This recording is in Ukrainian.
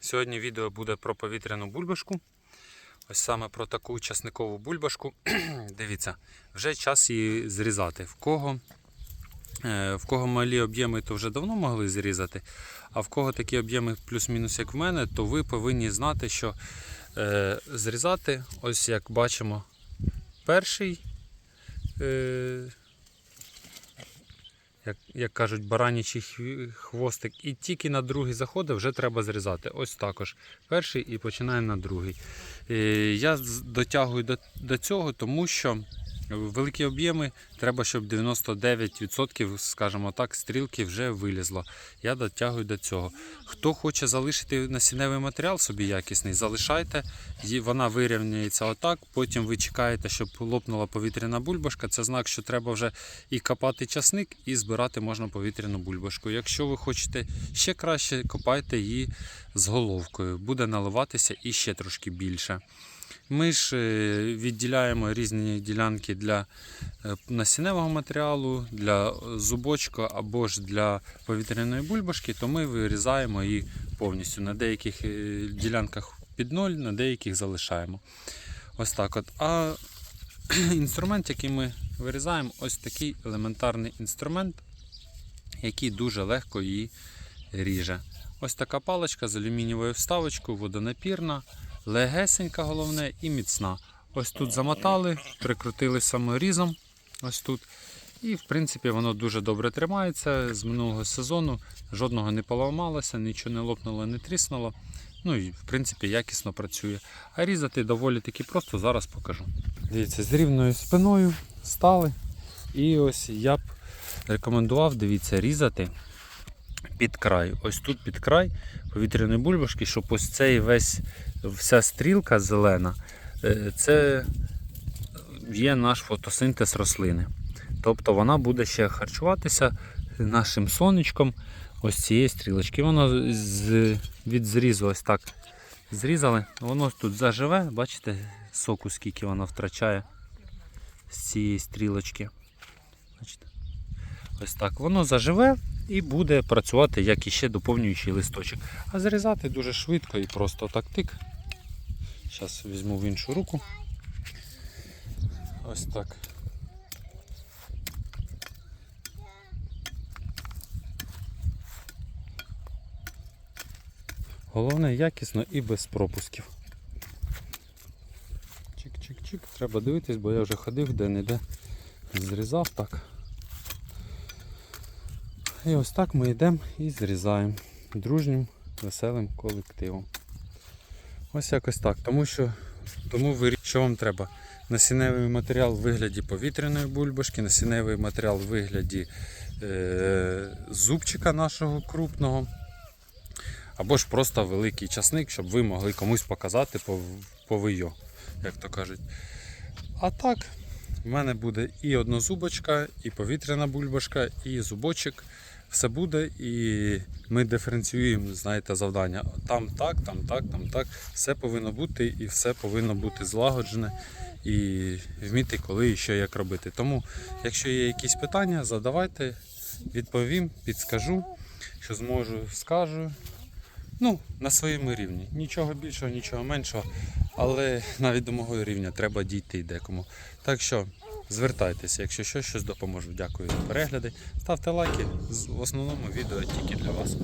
Сьогодні відео буде про повітряну бульбашку. Ось саме про таку часникову бульбашку. Дивіться, вже час її зрізати. В кого, е, в кого малі об'єми, то вже давно могли зрізати. А в кого такі об'єми плюс-мінус, як в мене, то ви повинні знати, що е, зрізати, ось як бачимо, перший. Е, як, як кажуть, баранячий хвостик, і тільки на другий заходи вже треба зрізати. Ось також. Перший і починаємо на другий. Е, Я дотягую до, до цього, тому що великі об'єми треба, щоб 99%, скажімо так, стрілки вже вилізло. Я дотягую до цього. Хто хоче залишити насінневий матеріал собі якісний, залишайте. Вона вирівняється отак. Потім ви чекаєте, щоб лопнула повітряна бульбашка. Це знак, що треба вже і копати часник, і збирати можна повітряну бульбашку. Якщо ви хочете ще краще, копайте її з головкою. Буде наливатися і ще трошки більше. Ми ж е, відділяємо різні ділянки для е, насінневого матеріалу, для зубочка або ж для повітряної бульбашки, то ми вирізаємо її повністю. На деяких е, ділянках під ноль, на деяких залишаємо. Ось так от. А інструмент, який ми вирізаємо, ось такий елементарний інструмент, який дуже легко її ріже. Ось така паличка з алюмінієвою вставочкою, водонапірна, легесенька головне і міцна. Ось тут замотали, прикрутили саморізом. Ось тут. І в принципі воно дуже добре тримається. З минулого сезону жодного не поламалося, нічого не лопнуло, не тріснуло. Ну і в принципі якісно працює. А різати доволі таки просто, зараз покажу. Дивіться, з рівною спиною стали. І ось я б рекомендував, дивіться, різати під край. Ось тут під край повітряної бульбашки, щоб ось цей весь вся стрілка зелена, е, це є наш фотосинтез рослини. Тобто вона буде ще харчуватися нашим сонечком ось цієї стрілочки. Воно з, від зрізу ось так зрізали. Воно тут заживе, бачите, соку скільки воно втрачає з цієї стрілочки. Бачите? Ось так. Воно заживе і буде працювати як іще доповнюючий листочок. А зрізати дуже швидко і просто так тик. Зараз візьму в іншу руку. Ось так. Головне якісно і без пропусків. Чик-чик-чик. Треба дивитись, бо я вже ходив де-не-де. Зрізав так. І ось так ми йдемо і зрізаємо дружнім, веселим колективом. Ось якось так. Тому що тому ви, що вам треба? Насінневий матеріал в вигляді повітряної бульбашки, насінневий матеріал в вигляді е, зубчика нашого крупного. Або ж просто великий часник, щоб ви могли комусь показати по, вийо, як то кажуть. А так, в мене буде і однозубочка, і повітряна бульбашка, і зубочок. Все буде, і ми диференціюємо, знаєте, завдання. Там так, там так, там так. Все повинно бути і все повинно бути злагоджене і вміти, коли і що як робити. Тому, якщо є якісь питання, задавайте, відповім, підскажу, що зможу, скажу. Ну, на своєму рівні. Нічого більшого, нічого меншого, але навіть до мого рівня треба дійти декому. Так що звертайтеся, якщо що, щось допоможу. Дякую за перегляди. Ставте лайки. В основному відео тільки для вас.